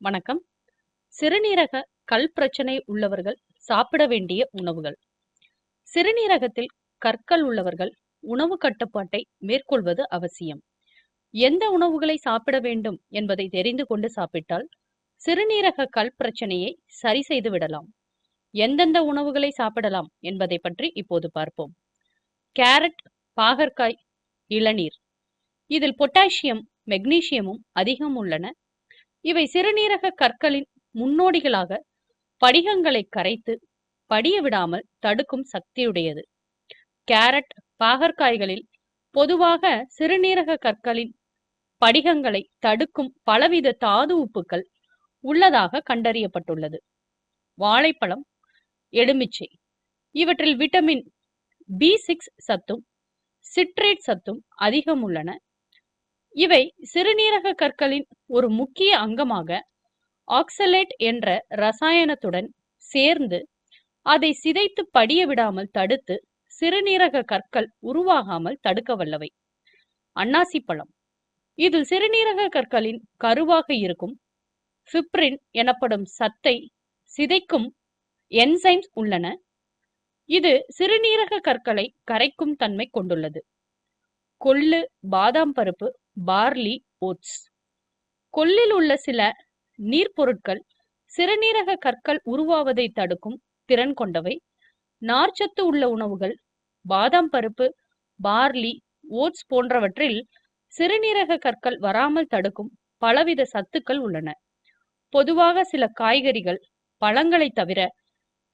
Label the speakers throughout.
Speaker 1: வணக்கம். சிறுநீரக கல் பிரச்சனை உள்ளவர்கள் சாப்பிட வேண்டிய உணவுகள். சிறுநீரகத்தில் கற்கள் உள்ளவர்கள் உணவு கட்டுப்பாட்டை மேற்கொள்வது அவசியம். எந்த உணவுகளை சாப்பிட வேண்டும் என்பதை தெரிந்து கொண்டு சாப்பிட்டால் சிறுநீரக கல் பிரச்சனையை சரி செய்து விடலாம். எந்தெந்த உணவுகளை சாப்பிடலாம் என்பதை பற்றி இப்போது பார்ப்போம். கேரட் பாகற்காய் இளநீர். இதில் பொட்டாசியம் மெக்னீசியமும் அதிகம் உள்ளன. இவை சிறுநீரக கற்களின் முன்னோடிகளாக படிகங்களை கரைத்து படிய விடாமல் தடுக்கும் சக்தியுடையது. கேரட் பாகற்காய்களில் பொதுவாக சிறுநீரக கற்களின் படிகங்களை தடுக்கும் பலவித தாது உப்புக்கள் உள்ளதாக கண்டறியப்பட்டுள்ளது. வாழைப்பழம் எலுமிச்சை இவற்றில் விட்டமின் பி சிக்ஸ் சத்தும் சிட்ரேட் சத்தும் அதிகம் உள்ளன. இவை சிறுநீரக கற்களின் ஒரு முக்கிய அங்கமாக ஆக்சலேட் என்ற ரசாயனத்துடன் சேர்ந்து அதை சிதைத்து படிய விடாமல் தடுத்து சிறுநீரக கற்கள் உருவாகாமல் தடுக்க வல்லவை. அன்னாசி பழம். இதில் சிறுநீரக கற்களின் கருவாக இருக்கும் ஃபிப்ரின் எனப்படும் சத்தை சிதைக்கும் என்சைம்ஸ் உள்ளன. இது சிறுநீரக கற்களை கரைக்கும் தன்மை கொண்டுள்ளது. கொள்ளு பாதாம் பருப்பு பார்லி ஓட்ஸ். கொல்லில் உள்ள சில நீர்ப்பொருட்கள் சிறுநீரக கற்கள் உருவாவதை தடுக்கும் திறன் கொண்டவை. நார்ச்சத்து உள்ள உணவுகள் பாதாம் பருப்பு பார்லி ஓட்ஸ் போன்றவற்றில் சிறுநீரக கற்கள் வராமல் தடுக்கும் பலவித சத்துக்கள் உள்ளன. பொதுவாக சில காய்கறிகள் பழங்களை தவிர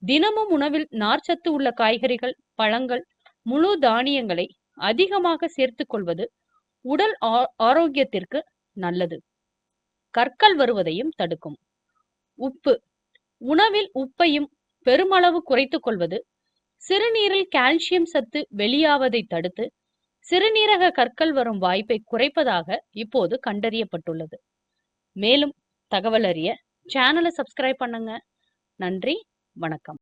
Speaker 1: தினமும் உணவில் நார்ச்சத்து உள்ள காய்கறிகள் பழங்கள் முழு தானியங்களை அதிகமாக சேர்த்துக் கொள்வது உடல் ஆரோக்கியத்திற்கு நல்லது. கற்கள் வருவதையும் தடுக்கும். உப்பு. உணவில் உப்பையும் பெருமளவு குறைத்துக் கொள்வது சிறுநீரில் கால்சியம் சத்து வெளியாவதை தடுத்து சிறுநீரக கற்கள் வரும் வாய்ப்பை குறைப்பதாக இப்போது கண்டறியப்பட்டுள்ளது. மேலும் தகவல் அறிய சேனலை சப்ஸ்கிரைப் பண்ணுங்க. நன்றி. வணக்கம்.